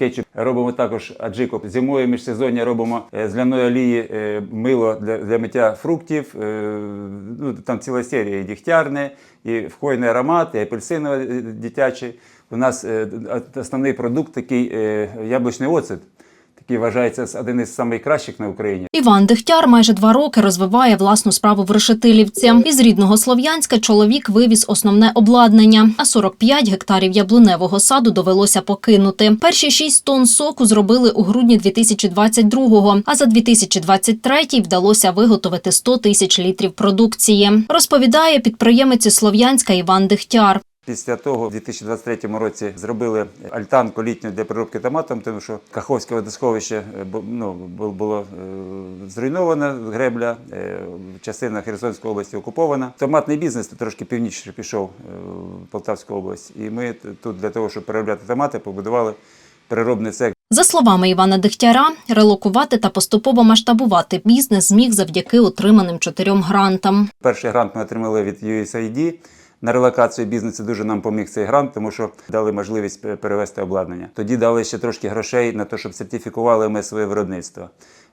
кетчуп. Робимо також аджику. Зимою міжсезоння робимо е, з ляної олії е, мило для, для миття фруктів. е, Ну, там ціла серія і дігтярне, і хвойний аромат, і апельсинове дитяче. У нас основний продукт такий яблучний оцет. Такий вважається один із найкращих на Україні. Іван Дегтяр майже два роки розвиває власну справу в Решетилівці. Із рідного Слов'янська чоловік вивіз основне обладнання, а 45 гектарів яблуневого саду довелося покинути. Перші 6 тонн соку зробили у грудні 2022-го, а за 2023 вдалося виготовити 100 тисяч літрів продукції. Розповідає підприємець Слов'янська Іван Дегтяр. Після того, в 2023 році, зробили альтанку літню для переробки томатом, тому що Каховське водосховище ну, було е, зруйновано, гребля, е, частина Херсонської області окупована. Томатний бізнес трошки північніше пішов е, в Полтавську область. І ми тут для того, щоб переробляти томати, побудували переробний цех. За словами Івана Дегтяра, релокувати та поступово масштабувати бізнес зміг завдяки отриманим чотирьом грантам. Перший грант ми отримали від USAID. На релокацію бізнесу дуже нам поміг цей грант, тому що дали можливість перевести обладнання. Тоді дали ще трошки грошей на те, щоб сертифікували ми своє виробництво.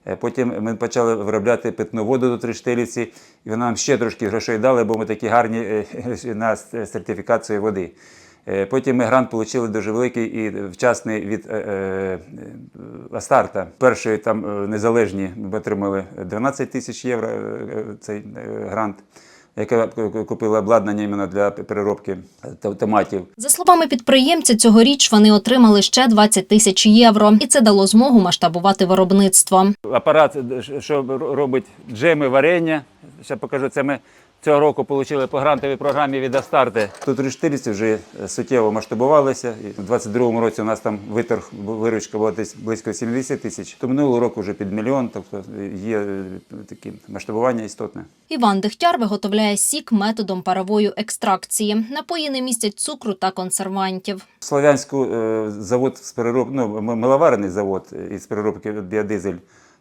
Е, Потім ми почали виробляти питну воду до Триштилівці, і вона нам ще трошки грошей дали, бо ми такі гарні е, на сертифікацію води. Е, Потім ми грант отримали дуже великий і вчасний від е, е, Астарта. Перший там е, незалежні ми отримали 12 тисяч євро е, е, цей е, грант, яке купили обладнання іменно для переробки е, томатів. За словами підприємця, цьогоріч вони отримали ще 20 тисяч євро, і це дало змогу масштабувати виробництво. Апарат, що робить джеми, варення. Ще покажу, це ми цього року отримали по грантовій програмі від Астарти. Тут рештилівці вже суттєво масштабувалися. І в 22-му році у нас там виторг, виручка була десь близько 70 тисяч. То минулого року вже під мільйон, тобто є е, такі масштабування істотне. Іван Дегтяр виготовляє сік методом парової екстракції. Напої не містять цукру та консервантів. В Слов'янську е, завод з перероб... ну, миловарений завод із переробки біодизель.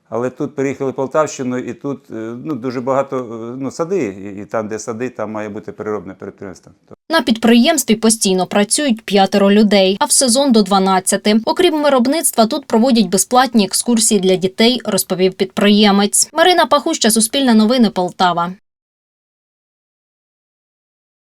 Але тут переїхали Полтавщину, і тут е, ну, дуже багато е, ну, сади, і там, де сади, там має бути переробне підприємство. На підприємстві постійно працюють п'ятеро людей, а в сезон до 12. Окрім виробництва, тут проводять безплатні екскурсії для дітей, розповів підприємець. Марина Пахуща, Суспільне новини, Полтава.